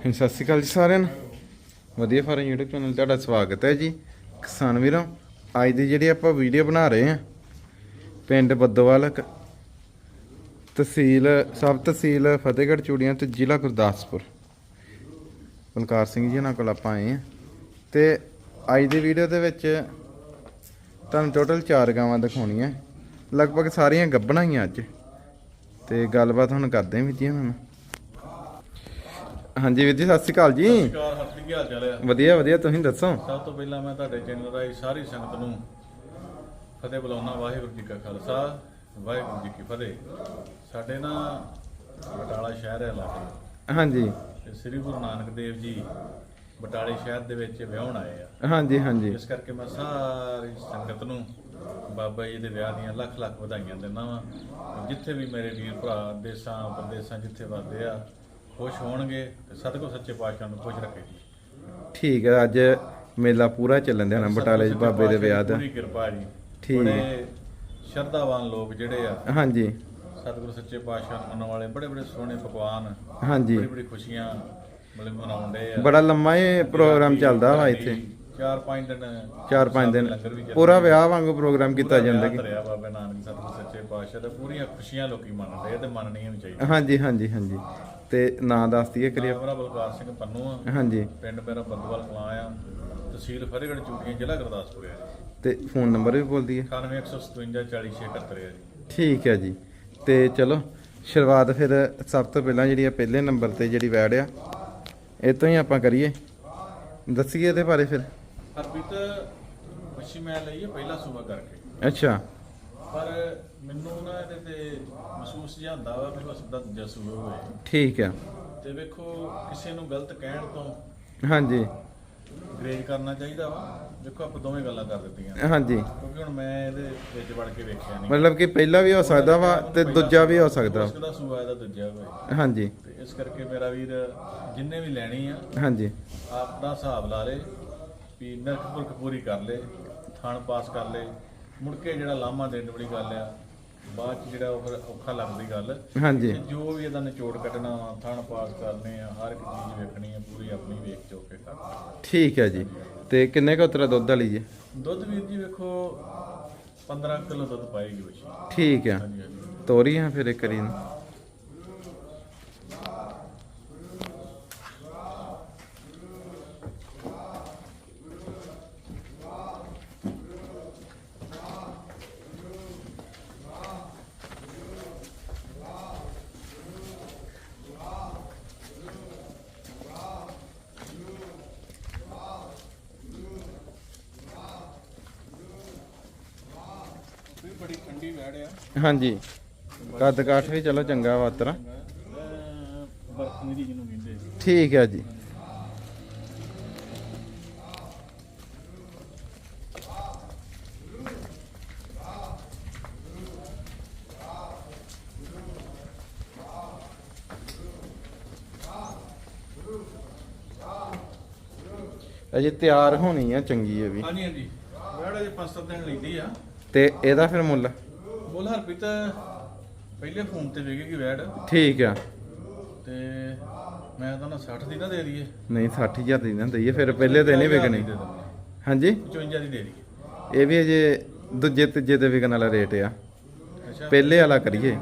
ਹਾਂਜੀ, ਸਤਿ ਸ਼੍ਰੀ ਅਕਾਲ ਜੀ ਸਾਰਿਆਂ ਨੂੰ। ਵਧੀਆ ਫਾਰਮ YouTube ਚੈਨਲ ਤੁਹਾਡਾ ਸਵਾਗਤ ਹੈ ਜੀ। ਕਿਸਾਨ ਵੀਰੋ ਅੱਜ ਦੀ ਜਿਹੜੀ ਆਪਾਂ ਵੀਡੀਓ ਬਣਾ ਰਹੇ ਹਾਂ ਪਿੰਡ ਬੱਦੋਵਾਲ ਕ- ਤਹਿਸੀਲ ਸਬ ਤਹਿਸੀਲ ਫਤਿਹਗੜ੍ਹ ਚੂੜੀਆਂ ਤੇ ਜ਼ਿਲ੍ਹਾ ਗੁਰਦਾਸਪੁਰ। ਬਲਕਾਰ ਸਿੰਘ ਜੀ ਉਹਨਾਂ ਕੋਲ ਆਪਾਂ ਆਏ ਹਾਂ। ਤੇ ਅੱਜ ਦੀ ਵੀਡੀਓ ਦੇ ਵਿੱਚ ਤੁਹਾਨੂੰ ਟੋਟਲ 4 ਗਾਵਾਂ ਦਿਖਾਉਣੀਆਂ। ਲਗਭਗ ਸਾਰੀਆਂ ਗੱਭਣਾਂ ਹੀ ਆ ਅੱਜ। ਤੇ ਗੱਲਬਾਤ ਹੁਣ ਕਰਦੇ ਹਾਂ ਵੀਰ ਜੀ ਉਹਨਾਂ ਨਾਲ। ਹਾਂਜੀ ਵੀਰ ਜੀ ਸਤਿ ਸ਼੍ਰੀ ਅਕਾਲ ਜੀ। ਨਮਸਕਾਰ ਹਰਪ੍ਰੀਤ ਕੀ ਹਾਲ ਚਾਲ ਹੈ ਵਧੀਆ ਵਧੀਆ ਤੁਸੀਂ ਦੱਸੋ? ਸਭ ਤੋਂ ਪਹਿਲਾਂ ਮੈਂ ਤੁਹਾਡੇ ਚੈਨਲ ਰਾਹੀਂ ਸਾਰੀ ਸੰਗਤ ਨੂੰ ਫਤਿਹ ਬੁਲਾਉਣਾ ਵਾਹਿਗੁਰੂ ਜੀ ਕਾ ਖਾਲਸਾ ਵਾਹਿਗੁਰੂ ਜੀ ਕੀ ਫਤਿਹ। ਸਾਡੇ ਨਾ ਬਟਾਲਾ ਸ਼ਹਿਰ ਹੈ ਇਲਾਕੇ ਹਾਂਜੀ। ਤੇ ਸ੍ਰੀ ਗੁਰੂ ਨਾਨਕ ਦੇਵ ਜੀ ਬਟਾਲੇ ਸ਼ਹਿਰ ਦੇ ਵਿੱਚ ਵਿਆਹਣ ਆਏ ਆ। ਹਾਂਜੀ ਹਾਂਜੀ। ਇਸ ਕਰਕੇ ਮੈਂ ਸਾਰੀ ਸੰਗਤ ਨੂੰ ਬਾਬਾ ਜੀ ਦੇ ਵਿਆਹ ਦੀਆਂ ਲੱਖ ਲੱਖ ਵਧਾਈਆਂ ਦਿੰਦਾ ਵਾਂ। ਜਿੱਥੇ ਵੀ ਮੇਰੇ ਵੀਰ ਭਰਾ ਦੇਸਾਂ ਪ੍ਰਦੇਸਾਂ ਜਿੱਥੇ ਵਸਦੇ ਆ ਖੁਸ਼ ਹੋਣਗੇ ਤੇ ਸਤਿਗੁਰ ਸੱਚੇ ਪਾਤਸ਼ਾਹ ਨੂੰ ਖੁਸ਼ ਰੱਖੇ। ਜੀ ਠੀਕ ਹੈ ਅੱਜ ਮੇਲਾ ਪੂਰਾ ਚੱਲਣ ਦਿਆ ਨਾ ਬਟਾਲੇ 'ਚ ਬਾਬੇ ਦੇ ਵਿਆਹ ਦਾ। ਪੂਰੀ ਕਿਰਪਾ ਜੀ। ਠੀਕ। ਬੜੇ ਸ਼ਰਧਾਵਾਨ ਲੋਕ ਜਿਹੜੇ ਆ ਹਾਂਜੀ। ਸਤਿਗੁਰੂ ਸੱਚੇ ਪਾਤਸ਼ਾਹ ਨੂੰ ਮੰਨਣ ਵਾਲੇ ਬੜੇ ਬੜੇ ਸੋਹਣੇ ਪਕਵਾਨ ਹਾਂਜੀ। ਬੜੀ ਬੜੀ ਖੁਸ਼ੀਆਂ ਮਤਲਬ ਮਨਾਉਂਦੇ ਆ। ਬੜਾ ਲੰਮਾ ਇਹ ਪ੍ਰੋਗਰਾਮ ਚੱਲਦਾ ਵਾ ਇੱਥੇ। ਚਾਰ ਪੰਜ ਦਿਨ ਚਾਰ ਪੰਜ ਦਿਨ। ਲੰਗਰ ਵੀ ਚੱਲਦਾ। ਪੂਰਾ ਵਿਆਹ ਵਾਂਗੂ ਪ੍ਰੋਗਰਾਮ ਕੀਤਾ ਜਾਂਦਾ ਕਿ। ਧਰਿਆ ਬਾਬਾ ਨਾਨਕ ਸਤਿਗੁਰੂ ਸੱਚੇ ਪਾਤਸ਼ਾਹ ਦਾ ਪੂਰੀਆਂ ਖੁਸ਼ੀਆਂ ਲੋਕੀ ਮੰਨਦੇ ਆ ਤੇ ਮੰਨਣੀਆਂ ਵੀ ਚਾਹੀਦੀਆਂ। ਹਾਂਜੀ ਹਾਂਜੀ ਹਾਂਜੀ। ਤੇ ਨਾਂ ਦੱਸ ਦਈਏ ਨਾਮ ਮੇਰਾ ਬਲਕਾਰ ਸਿੰਘ ਪੰਨੂ ਆ। ਹਾਂਜੀ। ਪਿੰਡ ਮੇਰਾ ਬੰਦਵਾਲ ਕਲਾਂ ਆ। ਤਹਿਸੀਲ ਫਤਿਹਗੜ੍ਹ ਚੂੜੀਆਂ ਜ਼ਿਲ੍ਹਾ ਗੁਰਦਾਸਪੁਰ ਆ ਤੇ ਫੋਨ ਨੰਬਰ ਵੀ ਬੋਲ ਦਈਏ। 9157 40671 ਆ ਜੀ। ਠੀਕ ਹੈ ਜੀ। ਤੇ ਚਲੋ ਸ਼ੁਰੂਆਤ ਫਿਰ ਸਭ ਤੋਂ ਪਹਿਲਾਂ ਜਿਹੜੀ ਆ ਪਹਿਲੇ ਨੰਬਰ ਤੇ ਜਿਹੜੀ ਵੈੜ ਆ ਇਹ ਤੋਂ ਹੀ ਆਪਾਂ ਕਰੀਏ। ਦੱਸੀਏ ਇਹਦੇ ਬਾਰੇ ਫਿਰ। ਹਰਪ੍ਰੀਤ ਮੱਛੀ ਮੈਂ ਲਈ ਹੈ ਪਹਿਲਾ ਸੂਬਾ ਕਰਕੇ। ਅੱਛਾ। ਪਰ ਮੈਨੂੰ ਨਾ ਇਹਦੇ ਤੇ ਮਹਿਸੂਸ ਜਿਹਾ ਹੁੰਦਾ ਵਾ ਵੀ ਉਸ ਦਾ ਦੂਜਾ ਸੂਬਾ ਹੋਵੇ ਠੀਕ ਆ। ਤੇ ਵੇਖੋ ਕਿਸੇ ਨੂੰ ਗਲਤ ਕਹਿਣ ਤੋਂ ਹਾਂਜੀ। ਗ੍ਰੇਡ ਕਰਨਾ ਚਾਹੀਦਾ ਵਾ। ਦੇਖੋ ਆਪਾਂ ਦੋਵੇਂ ਗੱਲਾਂ ਕਰ ਦਿੱਤੀਆਂ। ਹਾਂਜੀ। ਕਿਉਂਕਿ ਹੁਣ ਮੈਂ ਇਹਦੇ ਵਿੱਚ ਵੜ ਕੇ ਵੇਖਿਆ ਨਹੀਂ ਮਤਲਬ ਕਿ ਪਹਿਲਾ ਵੀ ਹੋ ਸਕਦਾ ਵਾ ਤੇ ਦੂਜਾ ਵੀ ਹੋ ਸਕਦਾ। ਉਸ ਦਾ ਸੂਬਾ ਇਹਦਾ ਦੂਜਾ ਹੋਵੇ ਹਾਂਜੀ। ਤੇ ਇਸ ਕਰਕੇ ਮੇਰਾ ਵੀਰ ਜਿੰਨੇ ਵੀ ਲੈਣੀ ਆ ਹਾਂਜੀ। ਆਪ ਦਾ ਹਿਸਾਬ ਲਾ ਲੇ ਵੀ ਨਰਕ ਪੁਰਖ ਪੂਰੀ ਕਰ ਲੇ ਥਾਣ ਪਾਸ ਕਰ ਲੇ। ਮੁੜ ਕੇ ਜਿਹੜਾ ਲਾਮਾ ਦੇਣ ਵਾਲੀ ਗੱਲ ਆ ਬਾਅਦ ਚ ਜਿਹੜਾ ਉਹ ਫਿਰ ਔਖਾ ਲੱਗਦੀ ਗੱਲ। ਹਾਂਜੀ। ਤੇ ਜੋ ਵੀ ਇਹਦਾ ਨਿਚੋੜ ਕੱਢਣਾ ਵਾ ਥਾਣ ਪਾਸ ਕਰਨੇ ਆ ਹਰ ਇੱਕ ਚੀਜ਼ ਵੇਖਣੀ ਆ ਪੂਰੀ ਆਪਣੀ ਵੇਖ ਚੋ ਕੇ ਕਰਨੀ ਠੀਕ ਹੈ ਜੀ। ਤੇ ਕਿੰਨੇ ਕੁ ਉਤਰਾ ਦੁੱਧ ਵਾਲੀ ਜੀ? ਦੁੱਧ ਵੀਰ ਜੀ ਵੇਖੋ 15 ਕਿਲੋ ਦੁੱਧ ਪਾਏਗੀ ਬੱਚੀ। ਠੀਕ ਆ ਹਾਂਜੀ ਹਾਂਜੀ। ਤੋਰੀ ਆ ਫਿਰ ਇੱਕ ਨੂੰ ਵੈੜ ਆ। ਹਾਂਜੀ। ਕੱਦ ਕਾਠ ਵੀ ਚਲੋ ਚੰਗਾ ਵਾ ਜਿਹਨੂੰ ਕਹਿੰਦੇ ਠੀਕ ਹੈ ਜੀ। ਅਜੇ ਤਿਆਰ ਹੋਣੀ ਆ ਚੰਗੀ ਇਹ ਵੀ। ਹਾਂਜੀ ਹਾਂਜੀ। ਵੈੜ ਅਜੇ 5-7 ਦਿਨ ਲੈਂਦੀ ਆ। ਤੇ ਇਹਦਾ ਫਿਰ ਮੁੱਲ? ਬੋਲ ਹਰਪ੍ਰੀਤ ਪਹਿਲੇ ਫੋਨ ਤੇ ਵੇਖੇਗੀ ਵੈੜ ਠੀਕ ਆ। ਤੇ ਮੈਂ ਤਾਂ ਨਾ 60 ਦੀ ਨਾ ਦੇ ਦਈਏ। ਨਹੀਂ 60000 ਦੀ ਨਾ ਦਈਏ ਫਿਰ ਪਹਿਲੇ ਤੇ ਨਹੀਂ ਵਿਕਣੀ। ਹਾਂਜੀ? 55 ਦੀ ਦੇ ਦਈਏ। ਇਹ ਵੀ ਅਜੇ ਦੂਜੇ ਤੀਜੇ ਤੇ ਵਿਕਣ ਵਾਲਾ ਰੇਟ ਆ। ਪਹਿਲੇ ਵਾਲਾ ਕਰੀਏ।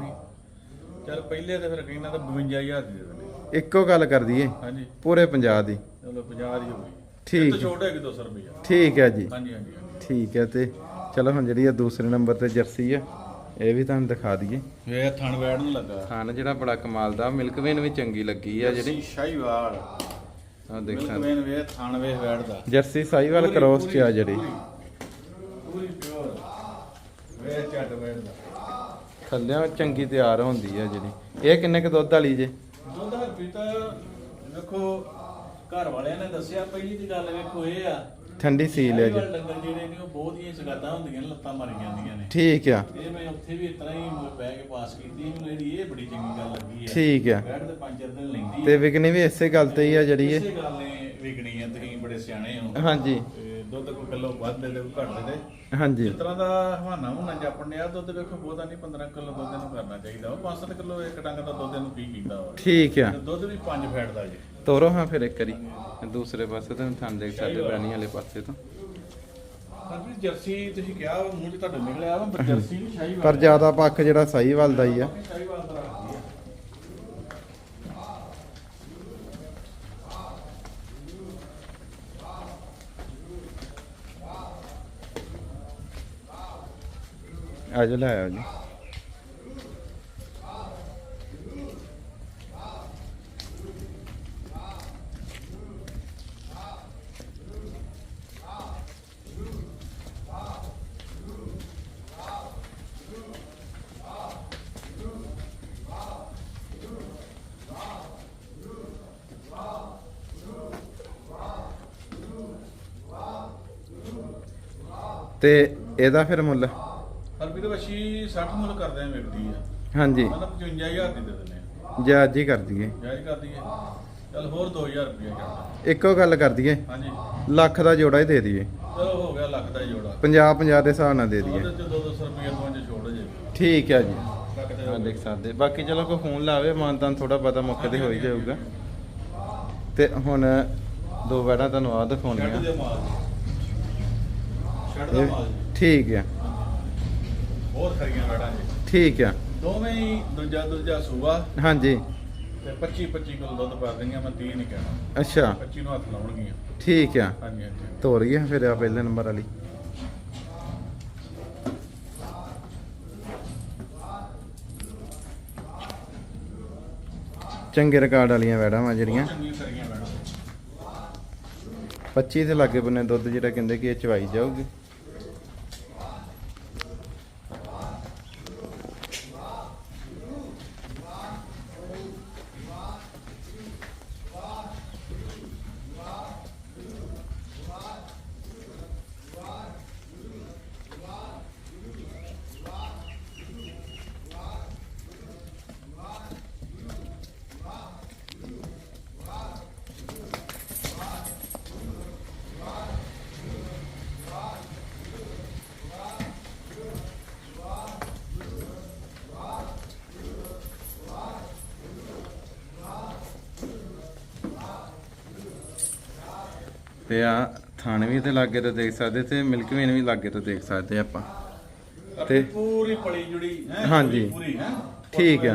ਚਲ ਪਹਿਲੇ ਤੇ ਫਿਰ ਕਹਿੰਦਾ ਤਾਂ 52000 ਦੀ ਦੇ ਦਿੰਦੇ। ਇੱਕੋ ਗੱਲ ਕਰ ਦਈਏ। ਹਾਂਜੀ। ਪੂਰੇ 50 ਦੀ। ਚਲੋ 50 ਦੀ ਹੋ ਗਈ। ਠੀਕ ਤਾਂ ਛੋਟ ਹੈਗੀ 200 ਰੁਪਇਆ ਠੀਕ ਹੈ ਜੀ। ਹਾਂਜੀ ਹਾਂਜੀ। ਠੀਕ ਹੈ ਤੇ ਚਲੋ ਹੁਣ ਜਿਹੜੀ ਆ ਦੂਸਰੇ ਨੰਬਰ ਤੇ ਜਰਸੀ ਆ। ਇਹ ਵੀ ਤੁਹਾਨੂੰ ਦਿਖਾ ਦਈਏ। ਇਹ ਥਣ ਵੈੜ ਨੂੰ ਲੱਗਾ। ਖਾਣ ਜਿਹੜਾ ਬੜਾ ਕਮਾਲ ਦਾ ਮਿਲਕ ਵੇਨ ਵੀ ਚੰਗੀ ਲੱਗੀ ਆ ਜਿਹੜੀ। ਸ਼ਾਹੀਵਾਲ। ਆ ਮਿਲਕ ਦੇਖਾਂ ਵੇਨ ਵੇ ਥਣ ਵੇ ਵੈੜ ਦਾ ਜਰਸੀ ਸਾਈਵਾਲ ਕ੍ਰੋਸ ਚ ਆ ਜਿਹੜੀ। ਪੂਰੀ। ਪਿਓਰ ਵੇ ਚੱਟ ਵੈੜ ਦਾ ਥੱਲਿਆਂ ਚੰਗੀ ਤਿਆਰ ਹੁੰਦੀ ਆ ਜਿਹੜੀ। ਇਹ ਕਿੰਨੇ ਕ ਦੁੱਧ ਵਾਲੀ ਜੇ? ਦੁੱਧ ਹਰਪੀ ਤਾਂ ਵੇਖੋ ਘਰ ਵਾਲਿਆਂ ਨੇ ਦੱਸਿਆ ਪਹਿਲੀ ਦੀ ਗੱਲ ਵੇਖੋ ਇਹ ਆ ਠੰਡੀ ਸੀਲ ਹੈ ਜੀ। ਸ਼ਾਹੀਵਾਲ ਡੰਗਰ ਜਿਹੜੇ ਨੇ ਉਹ ਬਹੁਤ ਹੀ ਸਗਾਤਾਂ ਹੁੰਦੀਆਂ ਨੇ ਲੱਤਾਂ ਮਾਰੀ ਜਾਂਦੀਆਂ ਨੇ। ਠੀਕ ਆ। ਇਹ ਮੈਂ ਉੱਥੇ ਵੀ ਇਤਨਾ ਹੀ ਬਹਿ ਕੇ ਪਾਸ ਕੀਤੀ ਮੈਨੂੰ ਇਹਦੀ ਇਹ ਬੜੀ ਚੰਗੀ ਗੱਲ ਲੱਗੀ ਹੈ। ਠੀਕ ਆ। ਬੈਠ ਤੇ ਪੰਜ ਚਾਰ ਦਿਨ ਲੈਂਦੀ ਤੇ ਵਿਕਣੀ ਵੀ ਇਸੇ ਗੱਲ ਤੇ ਹੀ ਆ ਜਿਹੜੀ ਇਹ। ਇਸੇ ਗੱਲ ਨੇ ਵਿਕਣੀ ਹੈ ਤੁਸੀਂ ਬੜੇ ਸਿਆਣੇ ਹੋ। ਹਾਂਜੀ। ਤੇ ਦੁੱਧ ਕੋਈ ਕਿਲੋ ਵੱਧ ਦੇ ਦੇ ਕੋਈ ਘੱਟ ਦੇ ਦੇ। ਹਾਂਜੀ। ਇਸ ਤਰ੍ਹਾਂ ਦਾ ਹਵਾਨਾ ਹੁਣਾ ਜਾਪਣ ਡਿਆ ਦੁੱਧ ਵੇਖੋ ਬਹੁਤਾ ਨਹੀਂ 15 ਕਿਲੋ ਦੁੱਧ ਨੂੰ ਕਰਨਾ ਚਾਹੀਦਾ। ਉਹ 5-7 ਕਿਲੋ ਇੱਕ ਡੰਗ ਦਾ ਦੁੱਧ ਇਹਨੂੰ ਕੀ ਕੀਤਾ ਵਾ ਠੀਕ ਆ। ਤੇ ਦੁੱਧ ਵੀ 5 ਫੈਟ ਦਾ ਜੀ। ਤੋਰੋ ਹਾਂ ਫਿਰ ਇੱਕ ਵਾਰੀ। ਦੂਸਰੇ ਪਾਸੇ ਤੋਂ ਥਾਂ ਦੇਖ ਸਕਦੇ ਬੈਣੀ ਵਾਲੇ ਪਾਸੇ ਤੋਂ। ਪਰ ਵੀ ਜਰਸੀ ਤੁਸੀਂ ਕਿਹਾ ਵਾ, ਮੂੰਹ 'ਚ ਤੁਹਾਡੇ ਨਿਕਲਿਆ ਵਾ ਪਰ ਜਰਸੀ ਵੀ ਸ਼ਾਹੀਵਾਲ ਪਰ ਜ਼ਿਆਦਾ ਪੱਖ ਜਿਹੜਾ ਸਾਈਵਾਲ ਦਾ ਹੀ ਆ। ਸ਼ਾਹੀਵਾਲ ਦਾ ਆ ਜਾ ਲੈ ਆਓ ਜੀ। ਤੇ ਇਹਦਾ ਫਿਰ ਮੁੱਲ? ਪਰ ਵੀ ਤਾਂ ਵਸ਼ੀ 60 ਮੁੱਲ ਕਰਦੇ ਆ ਮਿਲਦੀ ਆ। ਹਾਂਜੀ। ਮਤਲਬ 55000 ਦੀ ਦੇ ਦਿੰਦੇ ਆ। ਜਾਇਜ਼ ਹੀ ਕਰ ਦਈਏ। ਜਾਇਜ਼ ਕਰ ਦਈਏ। ਚਲ ਹੋਰ 2000 ਰੁਪਏ ਕਰਦਾ ਇੱਕੋ ਗੱਲ ਕਰ ਦਈਏ। ਹਾਂਜੀ। ਲੱਖ ਦਾ ਜੋੜਾ ਹੀ ਦੇ ਦਈਏ। ਚਲੋ ਹੋ ਗਿਆ ਲੱਖ ਦਾ ਹੀ ਜੋੜਾ। 50 50 ਦੇ ਹਿਸਾਬ ਨਾਲ ਦੇ ਦਈਏ। ਉਹਦੇ ਤੇ 200 ਰੁਪਏ ਤੋਂ ਚ ਛੋੜ ਜੇ। ਠੀਕ ਹੈ ਜੀ। ਲੱਖ ਦਾ ਹਾਂ ਦੇਖ ਸਕਦੇ। ਬਾਕੀ ਚਲੋ ਕੋਈ ਫੋਨ ਲਾਵੇ ਮਾਨਤਾਨ ਥੋੜਾ ਪਤਾ ਮੌਕੇ ਤੇ ਹੋ ਹੀ ਜਾਊਗਾ। ਤੇ ਹੁਣ ਦੋ ਵੈੜਾਂ ਤੁਹਾਨੂੰ ਆ ਛੱਡ ਦਿਖਾਉਣੀਆਂ ਦੇ ਮਾਲ। ਛੱਡ ਦਾ ਮਾਲ। ਠੀਕ ਆ। ਹੋਰ ਖਰੀਆਂ ਵੜਾਂ ਜੀ। ਠੀਕ ਆ। ਦੋਵੇਂ ਹੀ ਦੂਜਾ ਦੂਜਾ ਸੂਆ। ਹਾਂਜੀ। ਤੇ 25 25 ਕਿਲੋ ਦੁੱਧ ਪਾ ਦਿੰਗੀਆਂ ਮੈਂ 30 ਨਹੀਂ ਕਹਿਣਾ। ਅੱਛਾ। 25 ਨੂੰ ਹੱਥ ਲਾਉਣਗੀਆਂ। ਠੀਕ ਆ। ਹਾਂਜੀ ਹਾਂਜੀ। ਤੋਰ ਗਿਆ ਫਿਰ ਆ ਪਹਿਲੇ ਨੰਬਰ ਵਾਲੀ। ਚੰਗੇ ਰਿਕਾਰਡ ਵਾਲੀਆਂ ਵੈੜਾਂ ਵਾ ਜਿਹੜੀਆਂ। ਬਹੁਤ ਚੰਗੀਆਂ ਖਰੀਆਂ ਵੜਾਂ। 25 ਦੇ ਲਾਗੇ ਬੰਨੇ ਦੁੱਧ ਜਿਹੜਾ ਕਹਿੰਦੇ ਕਿ ਇਹ ਚਵਾਈ ਜਾਊਗੀ। ਤੇ ਆ ਥਾਣ ਵੀ ਤੇ ਲਾਗੇ ਤੋਂ ਦੇਖ ਸਕਦੇ ਤੇ ਮਿਲਕ ਵੇਨ ਵੀ ਲਾਗੇ ਤੋਂ ਦੇਖ ਸਕਦੇ ਆਪਾਂ। ਤੇ ਪੂਰੀ ਪਲੀ ਜੁੜੀ ਹੈ? ਹਾਂਜੀ। ਪੂਰੀ ਹੈ? ਠੀਕ ਆ।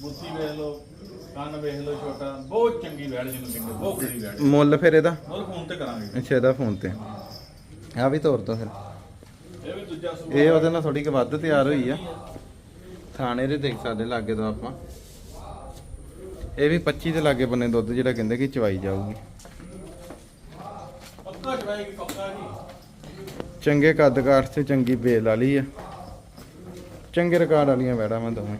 ਬੁੱਤੀ ਵੇਖ ਲਓ ਕੰਨ ਵੇਖ ਲਓ ਛੋਟਾ ਬਹੁਤ ਚੰਗੀ ਵੈੜ ਜਿਹਨੂੰ ਕਹਿੰਦੇ ਬਹੁਤ ਖੜੀ ਵੈੜ। ਮੁੱਲ ਫਿਰ ਇਹਦਾ? ਮੁੱਲ ਫੋਨ ਤੇ ਕਰਾਂਗੇ। ਅੱਛਾ ਇਹਦਾ ਫੋਨ ਤੇ। ਆ ਵੀ ਤੋਰ ਦੋ ਫਿਰ। ਇਹ ਵੀ ਦੂਜਾ ਸੂਆ ਇਹ ਉਹਦੇ ਨਾਲ ਥੋੜੀ ਕੁ ਵੱਧ ਤਿਆਰ ਹੋਈ ਆ। ਥਾਣੇ ਦੇ ਦੇਖ ਸਕਦੇ ਲਾਗੇ ਤੋਂ ਆਪਾਂ। ਇਹ ਵੀ 25 ਦੇ ਲਾਗੇ ਬੰਨੇ ਦੁੱਧ ਜਿਹੜਾ ਕਹਿੰਦੇ ਕਿ ਚਵਾਈ ਜਾਊਗੀ। ਚੰਗੇ ਕੱਦ ਕਾਠ ਤੇ ਚੰਗੀ ਬੇਲ ਵਾਲੀ ਆ। ਚੰਗੇ ਰਿਕਾਰਡ ਵਾਲੀਆਂ ਵੈੜਾਂ ਮੈਂ ਦੋਵੇਂ।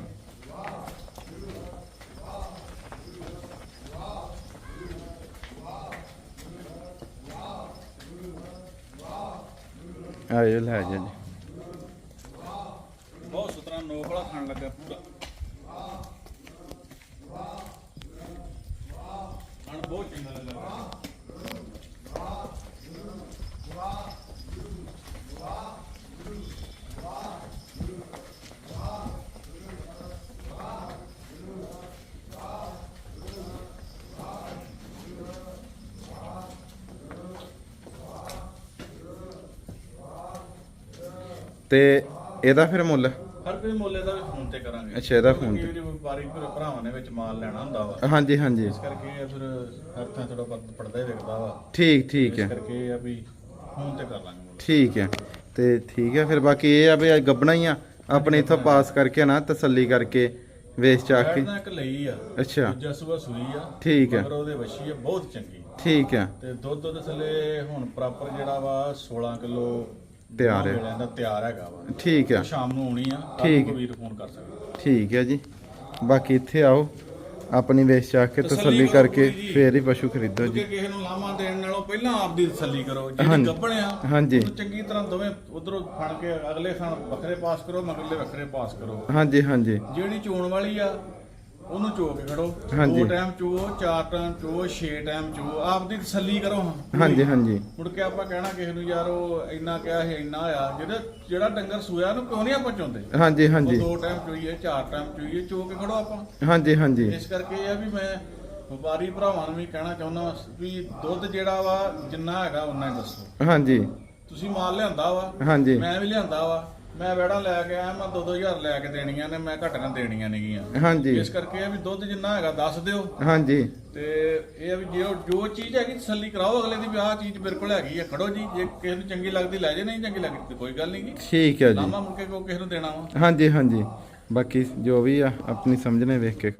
ਆਏ ਲੈ ਜਾ ਜੀ। ਬਹੁਤ ਸੁਤਰਾ ਨੋਕ ਵਾਲਾ ਖਾਣ ਲੱਗਾ ਪੂਰਾ। ਖਾਣ ਬਹੁਤ ਚੰਗਾ ਲੱਗਾ। ਤੇ ਇਹਦਾ ਫਿਰ ਮੁੱਲ? ਹਰ ਕੋਈ ਮੁੱਲੇ ਦਾ ਵੀ ਫੋਨ ਤੇ ਕਰਾਂਗੇ। ਅੱਛਾ, ਇਹਦਾ phone ਤੇ। ਵਪਾਰੀ ਭਰਾ- ਭਰਾਵਾਂ ਨੇ ਵਿੱਚ ਮਾਲ ਲੈਣਾ ਹੁੰਦਾ ਵਾ। ਹਾਂਜੀ ਹਾਂਜੀ। ਇਸ ਕਰਕੇ ਫਿਰ ਹਰ ਥਾਂ ਥੋੜਾ ਪੜਦਾ ਹੀ ਵਿਕਦਾ ਵਾ। ਠੀਕ ਠੀਕ ਇਸ ਹੈ। ਕਰਕੇ ਇਹ ਆ ਵੀ ਫੋਨ ਤੇ ਕਰ ਲਾਂਗੇ। ਠੀਕ ਹੈ। ਤੇ ਠੀਕ ਹੈ ਫਿਰ ਬਾਕੀ ਇਹ ਆ ਵੀ ਅੱਜ ਗੱਬਣਾ ਹੀ ਆ। ਆਪਣੇ ਇਥੋਂ ਪਾਸ ਕਰਕੇ ਨਾ ਤਸੱਲੀ ਕਰਕੇ ਵੇਚ ਚਾਕ ਕੇ। ਇੱਕ ਲਈ ਆ। ਅੱਛਾ। ਦੂਜਾ ਸੂਆ ਸੂਈ ਆ। ਠੀਕ ਹੈ। ਮਗਰ ਉਹਦੇ ਵੱਛੀ ਆ ਬਹੁਤ ਚੰਗੀ। ਠੀਕ ਹੈ। ਤੇ ਦੁੱਧ ਉਹਦੇ ਥੱਲੇ ਹੁਣ ਪ੍ਰੋਪਰ ਜਿਹੜਾ ਵਾ 16 ਕਿਲੋ ਤਿਆਰ ਹੈ। ਵੇਲਿਆਂ ਦਾ ਤਿਆਰ ਹੈਗਾ ਵਾ ਠੀਕ ਹੈ ਸ਼ਾਮ ਨੂੰ ਆਉਣੀ ਆ ਠੀਕ। ਕੱਲ ਵੀਰ ਫੋਨ ਕਰ ਸਕਦਾ ਠੀਕ ਹੈ ਜੀ ਬਾਕੀ ਇੱਥੇ ਆਓ ਆਪਣੀ ਵੇਚ ਚਾਕ ਕੇ ਤਸੱਲੀ ਤਸੱਲੀ ਕਰੋ ਕਰਕੇ। ਫੇਰ ਹੀ ਪਸ਼ੂ ਖਰੀਦੋ ਜੀ ਕਿਸੇ ਨੂੰ ਲਾਮਾ ਦੇਣ ਨਾਲੋਂ ਪਹਿਲਾਂ ਆਪਦੀ ਤਸੱਲੀ ਕਰੋ ਜਿਹੜੀ। ਗੱਭਣ ਆ ਹਾਂਜੀ। ਚੰਗੀ ਤਰ੍ਹਾਂ ਦੋਵੇਂ ਉਧਰੋਂ ਫੜ ਕੇ ਅਗਲੇ ਖਾਨ ਵੱਖਰੇ ਪਾਸ ਕਰੋ ਮਗਰਲੇ ਵੱਖਰੇ ਪਾਸ ਕਰੋ ਹਾਂਜੀ ਹਾਂਜੀ ਜਿਹੜੀ ਚੋਣ ਵਾਲੀ ਆ ਉਹਨੂੰ ਚੋ ਕੇ ਖੜੋ। ਹਾਂਜੀ। ਦੋ ਟਾਈਮ ਚੋ ਚਾਰ ਟਾਈਮ ਚੋ ਛੇ ਟਾਈਮ ਚੋ ਆਪਦੀ ਤਸੱਲੀ ਕਰੋ ਹਾਂ ਹਾਂਜੀ ਹਾਂਜੀ। ਮੁੜ ਕੇ ਆਪਾਂ ਕਹਿਣਾ ਕਿਸੇ ਨੂੰ ਯਾਰ ਉਹ ਇੰਨਾ ਕਿਹਾ ਹੈ ਇੰਨਾ ਆ। ਜਿਹੜਾ ਜਿਹੜਾ ਡੰਗਰ ਸੂਇਆ ਉਹਨੂੰ ਕਿਉਂ ਨਹੀਂ ਆਪਾਂ ਚੋਂਦੇ? ਹਾਂਜੀ ਉਹ ਹਾਂਜੀ। ਦੋ ਟਾਈਮ ਚੋਈਏ ਚਾਰ ਟਾਈਮ ਚੋਈਏ ਚੋ ਕੇ ਖੜੋ ਆਪਾਂ। ਹਾਂਜੀ ਹਾਂਜੀ। ਇਸ ਕਰਕੇ ਇਹ ਆ ਵੀ ਮੈਂ ਵਪਾਰੀ ਭਰਾਵਾਂ ਨੂੰ ਵੀ ਕਹਿਣਾ ਚਾਹੁੰਦਾ ਵਾਂ ਵੀ ਦੁੱਧ ਜਿਹੜਾ ਵਾ ਜਿੰਨਾ ਹੈਗਾ ਉਨਾ ਹੀ ਦੱਸੋ। ਹਾਂਜੀ। ਤੁਸੀਂ ਮਾਲ ਲਿਆਂਦਾ ਵਾ। ਹਾਂਜੀ। ਮੈਂ ਵੀ ਲਿਆਂਦਾ ਵਾ। ਮੈਂ ਵੜਾ ਲੈ ਕੇ ਆਇਆ ਮੈਂ 2-2000 ਲੈ ਕੇ ਦੇਣੀਆਂ ਨੇ ਮੈਂ ਘੱਟ ਨਾ ਦੇਣੀਆਂ ਨੇਗੀਆਂ। ਹਾਂਜੀ। ਇਸ ਕਰਕੇ ਇਹ ਵੀ ਦੁੱਧ ਜਿੰਨਾ ਹੈਗਾ ਦੱਸ ਦਿਓ। ਹਾਂਜੀ। ਤੇ ਇਹ ਆ ਵੀ ਜੋ ਜੋ ਚੀਜ਼ ਹੈਗੀ ਤਸੱਲੀ ਕਰਾਓ ਅਗਲੇ ਦੀ ਵੀ ਆਹ ਚੀਜ਼ ਮੇਰੇ ਕੋਲ ਹੈਗੀ ਆ ਖੜੋ ਜੀ ਜੇ ਕਿਸੇ ਨੂੰ ਚੰਗੀ ਲੱਗਦੀ ਲੈ ਜੇ ਨਹੀਂ ਚੰਗੀ ਲੱਗਦੀ ਤੇ ਕੋਈ ਗੱਲ ਨਹੀਂ ਗੀ। ਠੀਕ ਹੈ ਜੀ। ਲਾਮਾ ਮੁੜ ਕੇ ਕੋ ਕਿਸੇ ਨੂੰ ਦੇਣਾ ਵਾ। ਹਾਂਜੀ ਹਾਂਜੀ। ਬਾਕੀ ਜੋ ਵੀ ਆ ਆਪਣੀ ਸਮਝਣੇ ਵੇਖ ਕੇ